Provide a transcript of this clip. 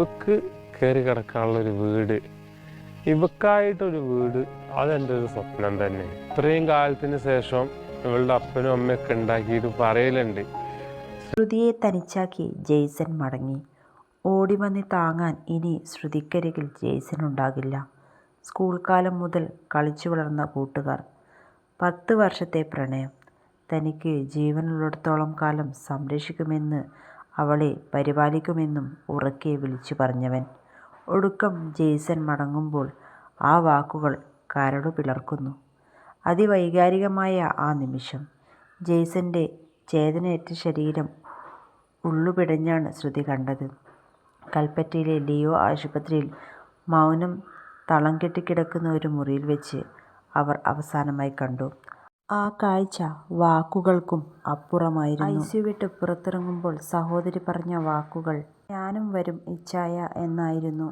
ഇവക്ക് കയറി കിടക്കാനുള്ള ഒരു വീട്. ഇവക്കായിട്ടൊരു വീട് അതെന്റെ ഒരു സ്വപ്നം തന്നെ. ഇത്രയും കാലത്തിന് ശേഷം ഇവളുടെ അപ്പനും അമ്മയൊക്കെ ഉണ്ടാക്കിയിട്ട് പറയലുണ്ട്. ശ്രുതിയെ തനിച്ചാക്കി ജെയ്സൺ മടങ്ങി. ഓടി വന്ന് താങ്ങാൻ ഇനി ശ്രുതിക്കരികിൽ ജെയ്സൺ ഉണ്ടാകില്ല. സ്കൂൾ കാലം മുതൽ കളിച്ചു വളർന്ന കൂട്ടുകാർ. പത്ത് വർഷത്തെ പ്രണയം. തനിക്ക് ജീവനുള്ളിടത്തോളം കാലം സംരക്ഷിക്കുമെന്ന് അവളെ പരിപാലിക്കുമെന്നും ഉറക്കെ വിളിച്ചു പറഞ്ഞവൻ. ഒടുക്കം ജേസൻ മടങ്ങുമ്പോൾ ആ വാക്കുകൾ കരടു പിളർക്കുന്നു. അതിവൈകാരികമായ ആ നിമിഷം ജേസന്റെ ചേതനയേറ്റ ശരീരം ഉള്ളുപിടഞ്ഞാണ് ശ്രുതി കണ്ടത്. കൽപ്പറ്റയിലെ ലിയോ ആശുപത്രിയിൽ മൗനം തളം കെട്ടിക്കിടക്കുന്ന ഒരു മുറിയിൽ വെച്ച് അവർ അവസാനമായി കണ്ടു. ആ കാഴ്ച വാക്കുകൾക്കും അപ്പുറമായിരുന്നു. ഐ വിട്ട് പുറത്തിറങ്ങുമ്പോൾ സഹോദരി പറഞ്ഞ വാക്കുകൾ ഞാനും വരും ഇച്ചായ എന്നായിരുന്നു.